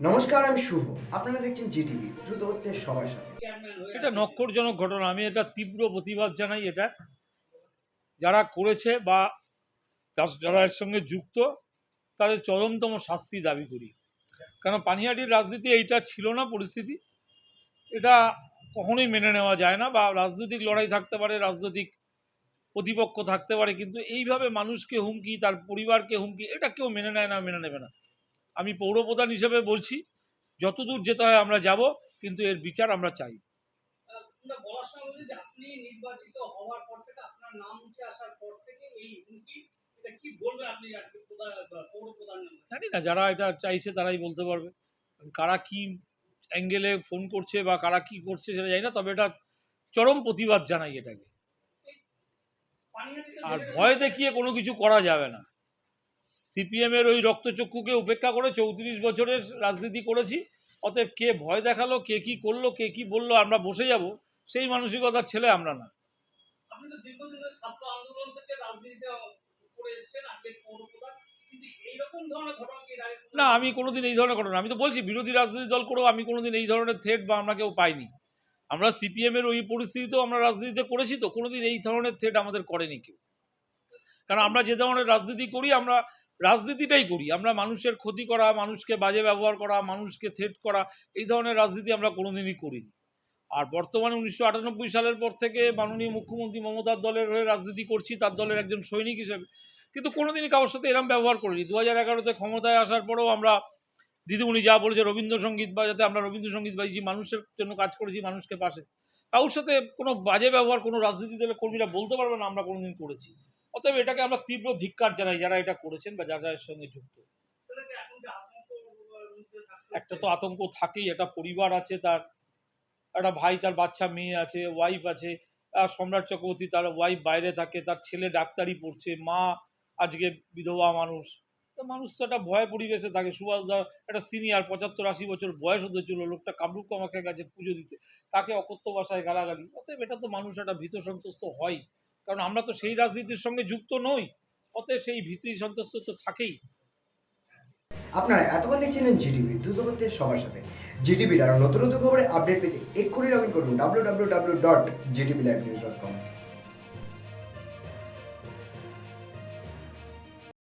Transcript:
নমস্কার, আমি শুভ। আপনারা দেখছেন জিটিভি দ্রুত হচ্ছে সবার সাথে। এটা নক্ষরজনক ঘটনা। আমি এটা তীব্র প্রতিবাদ জানাই এটা। যারা করেছে বা যারা এর সঙ্গে যুক্ত, তাদের চরমতম শাস্তি দাবি করি। কারণ পানিহাটির রাজনীতি এইটা ছিল না পরিস্থিতি। এটা কখনোই মেনে নেওয়া যায় না বা রাজনৈতিক লড়াই থাকতে পারে, রাজনৈতিক প্রতিপক্ষ থাকতে পারে, কিন্তু এইভাবে মানুষকে হুমকি, তার পরিবারকে হুমকি, এটা কেউ মেনে নেয় না, মেনে নেবে না। আমি পৌরপ্রধান হিসেবে বলছি যতদূর যেতে হয় আমরা যাব কিন্তু এর বিচার আমরা চাই। জানি না যারা এটা চাইছে তারাই বলতে পারবে। কারা কি অ্যাঙ্গেলে ফোন করছে বা কারা কি করছে সেটা জানি না তবে এটা চরম প্রতিবাদ জানাই এটাকে। আর ভয় দেখিয়ে কোনো কিছু করা যাবে না। সিপিএম এর ওই রক্তচক্ষুকে উপেক্ষা করে চৌত্রিশ বছরের রাজনীতি করেছি। অতএব কে ভয় দেখাল কে কি করল কে কি বলল আমরা বসে যাব। সেই মানসিকতার ছেলে আমরা না। না আমি কোনোদিন এই ধরনের ঘটনা আমি তো বলছি বিরোধী রাজনৈতিক দল করেও আমি কোনোদিন এই ধরনের থ্রেট বা আমরা কেউ পাইনি। আমরা সিপিএম এর ওই পরিস্থিতিতেও আমরা রাজনীতিতে করেছি তো কোনোদিন এই ধরনের থ্রেট আমাদের করেনি কেউ। কারণ আমরা যে ধরনের রাজনীতি করি আমরা রাজনীতিটাই করি। আমরা মানুষের ক্ষতি করা, মানুষকে বাজে ব্যবহার করা, মানুষকে থ্রেট করা, এই ধরনের রাজনীতি আমরা কোনোদিনই করিনি। আর বর্তমানে উনিশশো আটানব্বই সালের পর থেকে মাননীয় মুখ্যমন্ত্রী মমতার দলের হয়ে রাজনীতি করছি, তার দলের একজন সৈনিক হিসেবে। কিন্তু কোনোদিনই কারোর সাথে এরম ব্যবহার করিনি। দু হাজার এগারোতে ক্ষমতায় আসার পরেও আমরা দিদিমণি যা বলেছে রবীন্দ্রসঙ্গীত বাজাতে আমরা রবীন্দ্রসঙ্গীত বাজিয়েছি, মানুষের জন্য কাজ করেছি, মানুষকে পাশে। কারোর সাথে কোনো বাজে ব্যবহার, কোনো রাজনীতি দলের কর্মীরা বলতে পারবে না, আমরা কোনোদিন করেছি। অতএব এটাকে আমরা তীব্র ধিক্কার জানাই যারা এটা করেছেন বা যারা এর সঙ্গে যুক্ত। একটা তো আতঙ্ক থাকেই, একটা পরিবার আছে তার, একটা ভাই তার বাচ্চা মেয়ে আছে ওয়াইফ আছে সম্রাট চক্রবর্তী তার ওয়াইফ বাইরে থাকে, তার ছেলে ডাক্তারি পড়ছে, মা আজকে বিধবা মানুষ। তো মানুষ তো একটা ভয় পরিবেশে থাকে। সুভাষ দা একটা সিনিয়র পঁচাত্তর আশি বছর বয়স হতে ছিল লোকটা কামরূপ কামাখ্যা গেছে পুজো দিতে। তাকে অকথ্য ভাষায় গালাগালি। অতএব এটা তো মানুষ একটা ভীত সন্তুষ্ট হয় কারণ আমরা তো সেই রাজনীতির সঙ্গে যুক্ত নই, অতএব সেই ভীতি সন্ত্রস্ত তো থাকেই। আপনারা এতক্ষণ দেখছিলেন জিটিভি, দ্রুত সবার সাথে। জিটিভির আরও নতুন নতুন খবরে আপডেট পেতে এক্ষুনি লগ ইন করুন W W W dot GTV live news dot com